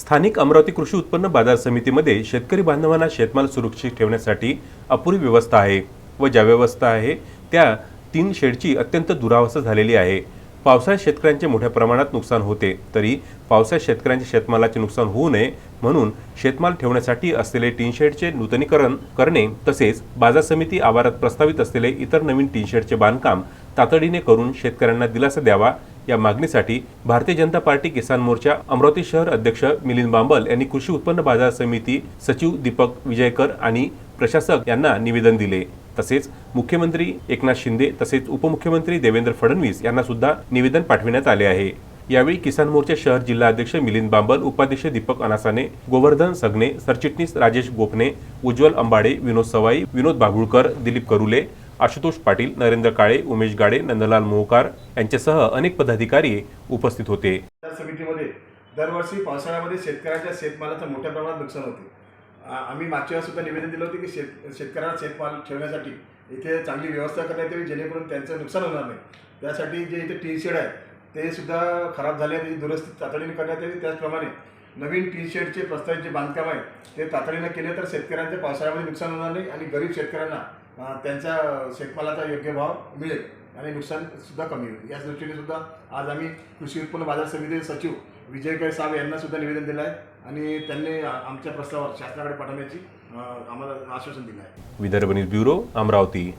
स्थानिक अमरावती कृषी उत्पन्न बाजार समितीमध्ये शेतकरी बांधवांना शेतमाल सुरक्षित ठेवण्यासाठी अपुरी व्यवस्था आहे व ज्या व्यवस्था आहे त्या तीन शेडची अत्यंत दुरावस्था झालेली आहे. पावसाळ्यात शेतकऱ्यांचे मोठ्या प्रमाणात नुकसान होते तरी पावसाळ्यात शेतकऱ्यांच्या शेतमालाचे नुकसान होऊ नये म्हणून शेतमाल ठेवण्यासाठी असलेले टिनशेडचे नूतनीकरण करणे तसेच बाजार समिती आवारात प्रस्तावित असलेले इतर नवीन टिनशेडचे बांधकाम तातडीने करून शेतकऱ्यांना दिलासा द्यावा या मागणीसाठी भारतीय जनता पार्टी किसान मोर्चा अमरावती शहर अध्यक्ष मिलिंद बांबल यांनी कृषी उत्पन्न बाजार समिती सचिव दीपक विजयकर आणि प्रशासक यांना निवेदन दिले. तसेच मुख्यमंत्री एकनाथ शिंदे तसेच उपमुख्यमंत्री देवेंद्र फडणवीस यांना सुद्धा निवेदन पाठविण्यात आले आहे. यावेळी किसान मोर्चा शहर जिल्हा अध्यक्ष मिलिंद बांबल उपाध्यक्ष दीपक अनासाने गोवर्धन सगणे सरचिटणीस राजेश गोपने उज्ज्वल अंबाडे विनोद सवाई विनोद बागुळकर दिलीप करुले आशुतोष पाटील नरेंद्र काळे उमेश गाडे नंदलाल मोहकार यांच्यासह अनेक पदाधिकारी उपस्थित होते. समितीमध्ये दरवर्षी पावसाळ्यामध्ये शेतकऱ्याच्या शेतमालाचं मोठ्या प्रमाणात नुकसान होते. आम्ही मागच्या वेळेस सुद्धा निवेदन दिलं होतं की शेत शेतकऱ्यांना शेतमाल ठेवण्यासाठी इथे चांगली व्यवस्था करण्यात यावी जेणेकरून त्यांचं नुकसान होणार नाही. त्यासाठी जे इथे टी शेड आहे ते सुद्धा खराब झाले त्याची दुरुस्ती तातडीने करण्यात यावी. त्याचप्रमाणे नवीन टी शेडचे प्रस्तावित जे बांधकाम आहे ते तातडीनं केले तर शेतकऱ्यांचे पावसाळ्यामध्ये नुकसान होणार नाही आणि गरीब शेतकऱ्यांना त्यांच्या शेतमालाचा योग्य भाव मिळेल आणि नुकसान सुद्धा कमी होईल. याच दृष्टीने सुद्धा आज आम्ही कृषी उत्पन्न बाजार समितीचे सचिव विजयकर साहेब यांना सुद्धा निवेदन दिलं आहे आणि त्यांनी आमच्या प्रस्तावावर शासनाकडे पाठवण्याची आम्हाला आश्वासन दिलं आहे. Vidarbha news bureau Amravati.